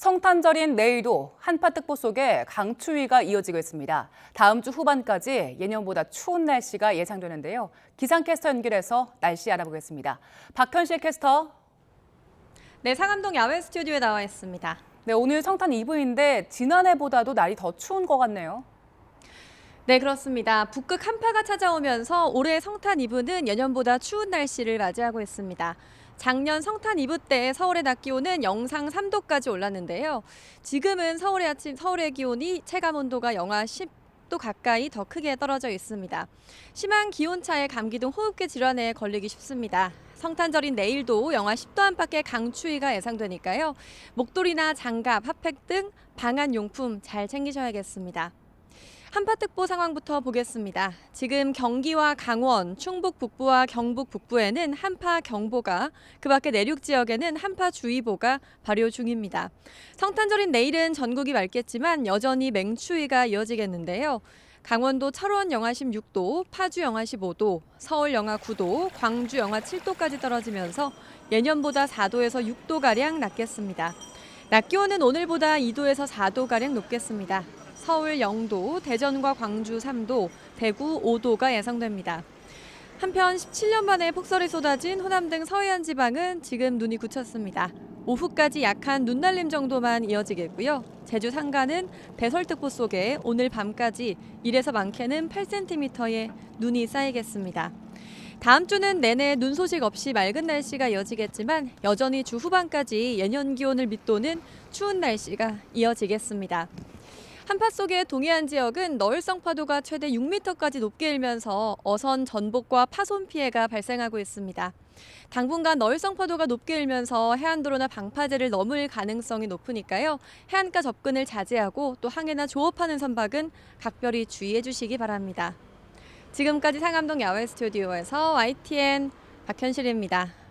성탄절인 내일도 한파특보 속에 강추위가 이어지고 있습니다. 다음 주 후반까지 예년보다 추운 날씨가 예상되는데요. 기상캐스터 연결해서 날씨 알아보겠습니다. 박현실 캐스터. 네, 상암동 야외 스튜디오에 나와 있습니다. 네, 오늘 성탄 이브인데 지난해보다도 날이 더 추운 것 같네요. 네, 그렇습니다. 북극 한파가 찾아오면서 올해 성탄 이브는 예년보다 추운 날씨를 맞이하고 있습니다. 작년 성탄 이브 때 서울의 낮 기온은 영상 3도까지 올랐는데요. 지금은 서울의 아침 서울의 기온이 체감 온도가 영하 10도 가까이 더 크게 떨어져 있습니다. 심한 기온 차에 감기 등 호흡기 질환에 걸리기 쉽습니다. 성탄절인 내일도 영하 10도 안팎의 강추위가 예상되니까요. 목도리나 장갑, 핫팩 등 방한 용품 잘 챙기셔야겠습니다. 한파특보 상황부터 보겠습니다. 지금 경기와 강원, 충북 북부와 경북 북부에는 한파 경보가, 그 밖에 내륙 지역에는 한파 주의보가 발효 중입니다. 성탄절인 내일은 전국이 맑겠지만 여전히 맹추위가 이어지겠는데요. 강원도 철원 영하 16도, 파주 영하 15도, 서울 영하 9도, 광주 영하 7도까지 떨어지면서 예년보다 4도에서 6도가량 낮겠습니다. 낮 기온은 오늘보다 2도에서 4도가량 높겠습니다. 서울 0도, 대전과 광주 3도, 대구 5도가 예상됩니다. 한편 17년 만에 폭설이 쏟아진 호남 등 서해안 지방은 지금 눈이 굳혔습니다. 오후까지 약한 눈날림 정도만 이어지겠고요. 제주 상가는 배설특보 속에 오늘 밤까지 1에서 많게는 8cm의 눈이 쌓이겠습니다. 다음 주는 내내 눈 소식 없이 맑은 날씨가 이어지겠지만 여전히 주 후반까지 예년 기온을 밑도는 추운 날씨가 이어지겠습니다. 한파 속의 동해안 지역은 너울성 파도가 최대 6m까지 높게 일면서 어선 전복과 파손 피해가 발생하고 있습니다. 당분간 너울성 파도가 높게 일면서 해안도로나 방파제를 넘을 가능성이 높으니까요. 해안가 접근을 자제하고 또 항해나 조업하는 선박은 각별히 주의해 주시기 바랍니다. 지금까지 상암동 야외 스튜디오에서 YTN 박현실입니다.